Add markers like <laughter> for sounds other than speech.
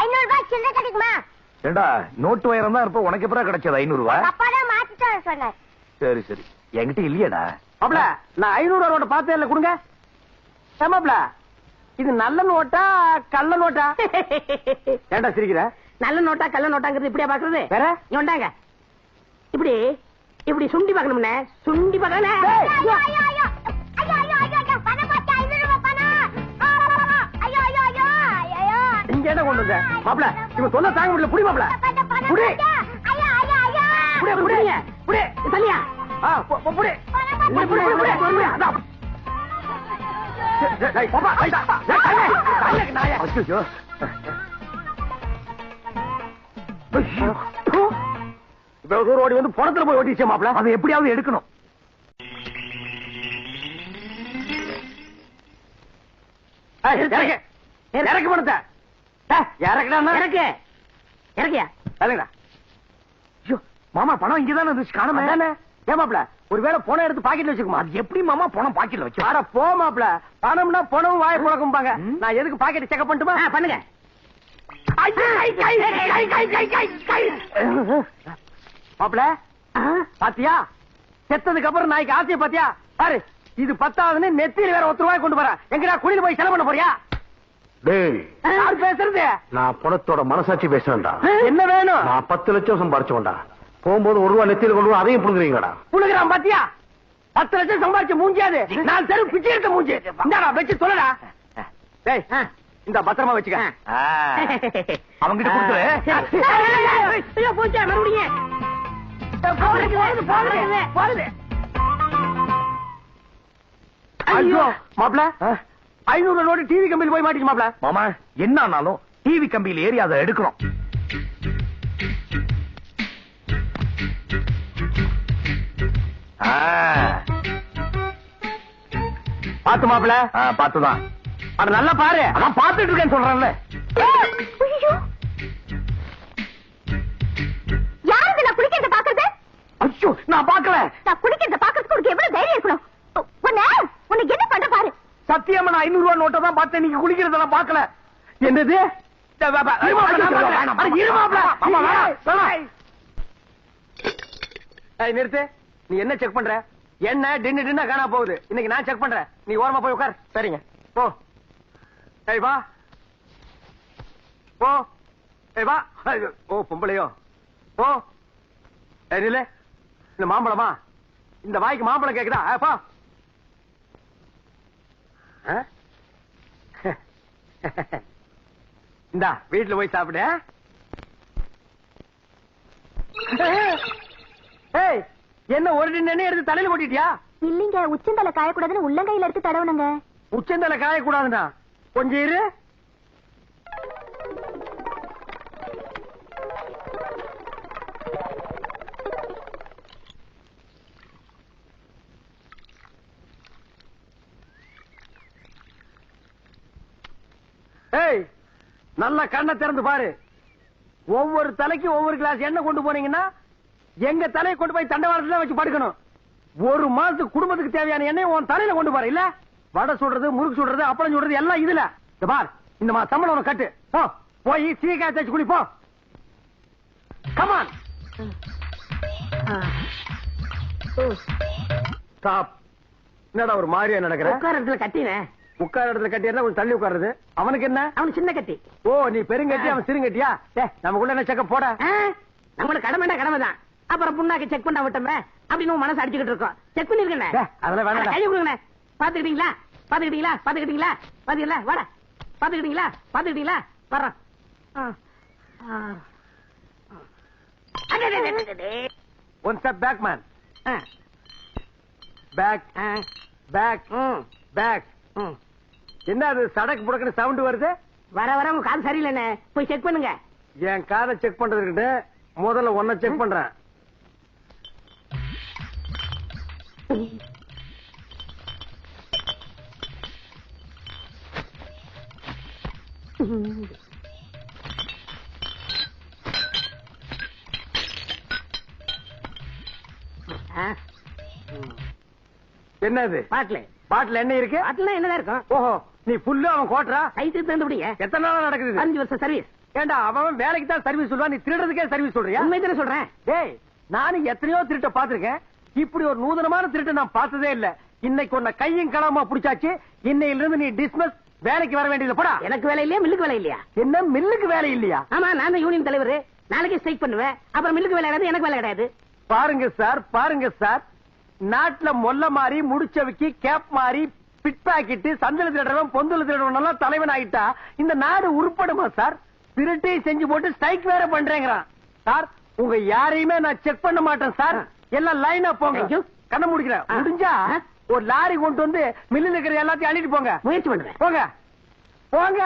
ஐநூறு ரூபாய் சில்லறை கிடைக்குமா ஏண்டா நோட்டு வயிறம் தான் இருப்ப உனக்கு எப்பறம் கிடைச்சது ஐநூறு ரூபாய் அப்பா தான் மாத்திட்டு வர சொன்னார். சரி சரி. என்கிட்ட இல்லையடா. மாப்ள நான் ஐநூறு நோட்டை பார்த்தே இல்ல கொடுங்க. ஏமாப்ள இது நல்ல நோட்டா கள்ள நோட்டா? <laughs> ஏன்டா சிரிக்கிற? நல்ல நோட்டா கள்ள நோட்டாங்கிறது இப்படியா பாக்குறது? வேற? வந்தாங்க. இப்படி இப்படி சுண்டி பார்க்கணும்னே. சுண்டி பார்க்கணும் இங்க கொண்டு வந்த மாப்ள இவன் தொல்லை தாங்க முடியல புடி மாப்ள புடி புடி புடி புடி தனியா ஆ புடி புடி புடி புடி புடி அதான். ஓடி வந்து பணத்துல போய் ஓட்டிச்சே மாப்ள அதை எப்படியாவது எடுக்கணும் ஏய், இறக்கு பணத்தை இறக்கு இறக்கியா இறங்குடா ஐயோ, மாமா பணம் இங்கதானே இருந்துச்சு காணுமே அதானே ஏமாப்ல ஒருவேளை பணம் எடுத்து பாக்கெட்ல வச்சுக்குமா அது எப்படி மாமா பணம் பாக்கெட்ல வச்சு அட போ மாப்ள பணம்னா பணம் வாய புழக்கம்பாங்க. நான் எதுக்கு பாக்கெட் செக் பண்ணட்டுமா ஆ, பண்ணுங்க மாப்ள பாத்தியா செத்ததுக்கு அப்புறம் நாய்க்கு ஆசைய பாத்தியா பாரு இது பத்தாவதுன்னு நெத்தியில வேற ஒருத்தர் ரூபாய் கொண்டு வர எங்கடா குளிர் போய் செலவு பண்ண போறியா டேய். யார் பேசுறது? நான் பணத்தோட மனசாட்சி பேசுறேன்டா. என்ன வேணும்? நான் பத்து லட்சம் சம்பாரிச்சோம்டா போகும்போது ஒரு ரூபா நெத்தியில கொண்டு அதையும் புடுங்குறீங்கடா. புழுகிறான் பாத்தியா? பத்து லட்சம் சம்பாதிச்சு மூஞ்சியாது. நான் தெரு பிச்சை எடுத்த மூஞ்சி. இந்தாடா வச்சு சொல்லடா. டேய் இந்த பத்திரமா வச்சுக்க. அவங்கிட்ட கொடுத்துரு. ஐயோ போச்சா மறுபடியும். போகுது, போகுது. ஐயோ. மாப்ள? ஐநூறு நோட்டு டிவி கம்பெனி போய் மாட்டிச்சு மாப்ள மாமா என்ன ஆனாலும் டிவி கம்பியில ஏறி அதை எடுக்கணும். ஆ, பாத்து மாப்ள ஆ, பாத்துதான் அட நல்லா பாரு. அதான் பாத்துட்டு இருக்கேன்னு சொல்றேன்ல ஐயோ. யாருக்கு நான் குளிக்கிறத பாக்குறது ஐயோ நான் பாக்கல நான் குளிக்கிறத பாக்குறதுக்கு உனக்கு எவ்வளவு தைரியம் இருக்கணும் உன்ன உனக்கு என்ன பண்ற பாரு சத்தியமா நான் ஐநூறு ரூபா நோட்டை தான் பார்த்தேன். நீங்க குளிக்கிறத நான் பாக்கல என்னது நிறுத்து. நீ என்ன செக் பண்ற? என்ன டின்னு டின்னா காணா போகுது. இன்னைக்கு நான் செக் பண்றேன். நீ ஓரமா போய் உட்கார். சரிங்க. போ. ஏய் வா. போ. ஏய் வா. ஐயோ, ஓ பொம்பளையோ. போ. ஏய் நில்லு. இந்த மாம்பழமா? இந்த வாய்க்கு மாம்பழம் கேக்குதா? போ? இந்தா வீட்டுல போய் சாப்பிடு என்ன ஒரு டின்னு எடுத்து தலையில போட்டிட்டியா இல்லீங்க உச்சந்தலை காயக்கூடாதுன்னு உள்ளங்கையில எடுத்து தடவுனுங்க. உச்சந்தல காயக்கூடாதுண்ணா கொஞ்சம் இரு. ஏய் நல்லா கண்ணை திறந்து பாரு. ஒவ்வொரு தலைக்கு ஒவ்வொரு கிளாஸ் எண்ணெய் கொண்டு போனீங்கன்னா எங்க தலையை கொண்டு போய் தண்டவாளத்துல வச்சு படுக்கணும். ஒரு மாசத்துக்கு குடும்பத்துக்கு தேவையான எண்ணெய் உன் தலையில கொண்டு பாரு இல்ல? வடை சுடுறது முறுக்கு சுடுறது அப்பளம் சுடுறது எல்லாம் இதுல. இந்த பார் இந்த மா சம்பளம் கட்டு. போய் சீக்காய் தேய்ச்சி போ. கமான் ஸ்டாப் என்னடா ஒரு மாதிரியா நடக்கிற? உட்கார இடத்துல கட்டினேன் உட்கார இடத்துல கட்டியா கொஞ்சம் தள்ளி உட்காருது அவனுக்கு என்ன? அவனு சின்ன கட்டி. ஓ நீ பெருங்கட்டி அவன் சிறுங்கட்டியா? டே நமக்குள்ள என்ன செக்க போட? நம்மளுக்கு கடமைடா கடமை தான் அப்புறம் புண்ணாக்கு செக் பண்ண விட்டோமே அப்படின்னு மனசு அடிச்சுக்கிட்டு இருக்கோம். செக் பண்ணிருக்கேன் அதெல்லாம் வேணாம்டா. கை கொடுங்கண்ணே. பாத்துக்கிட்டீங்களா பாத்துக்கிட்டீங்களா பாத்துக்கிட்டீங்களா பாத்துக்கல வாடா. பாத்துக்கிட்டீங்களா பாத்துக்கிட்டீங்களா வர்றோம். One step back man back back back. என்ன அது சடக்கு புடக்குன்னு சவுண்ட் வருது? வர வர உங்க காது சரியில்லைண்ணே. போய் செக் பண்ணுங்க. என் காதை செக் பண்றதுக்கிட்ட முதல்ல ஒன்ன செக் பண்றேன். ஆ, என்ன இது பாட்டில். பாட்டில் என்ன இருக்கு? பாட்டில் என்னதான் இருக்கும்? ஓஹோ நீ புல்லு அவன் கோட்டரா கை தீர்த்து முடிய எத்தனை நாளா நடக்குது? அஞ்சு வருஷம் சர்வீஸ் ஏண்டா அவன் வேலைக்கு தான் சர்வீஸ் சொல்லுவான் நீ திருடுறதுக்கே சர்வீஸ் சொல்றியா? உண்மை தானே சொல்றேன். டேய் நானும் எத்தனையோ திருட்ட பாத்திருக்கேன் இப்படி ஒரு நூதனமான திருட்டு நான் பார்த்ததே இல்ல. இன்னைக்கு உன்னை கையும் களமா புடிச்சாச்சு. இன்னையில இருந்து நீ டிஸ்மஸ் வேலைக்கு வர வேண்டியது. போடா. எனக்கு வேலை இல்லையா? மில்லுக்கு வேலை இல்லையா? என்ன மில்லுக்கு வேலை இல்லையா? ஆமா நான் தான் யூனியன் தலைவர். நாளைக்கே ஸ்ட்ரைக் பண்ணுவேன். அப்புறம் மில்லுக்கு வேலை கிடையாது எனக்கு வேலை கிடையாது. பாருங்க சார் பாருங்க சார். நாட்டுல மொல்ல மாறி முடிச்சவைக்கு கேப் மாறி பிட் பாக்கெட் சந்தல திருடுறவன் பொந்தல திருடுறவன் எல்லாம் தலைவன் ஆயிட்டா இந்த நாடு உருப்படுமா சார்? திருட்டை செஞ்சு போட்டு ஸ்ட்ரைக் வேற பண்றேங்கிறான். சார் உங்க யாரையுமே நான் செக் பண்ண மாட்டேன் சார். எல்லாம் லைனா போங்க. கண்ண முடிக்கிறேன். முடிஞ்சா. ஒரு லாரி கொண்டு வந்து மில்லுல இருக்கிற எல்லாத்தையும் அள்ளிட்டு போங்க. முயற்சி பண்ணுவேன் போங்க. போங்க.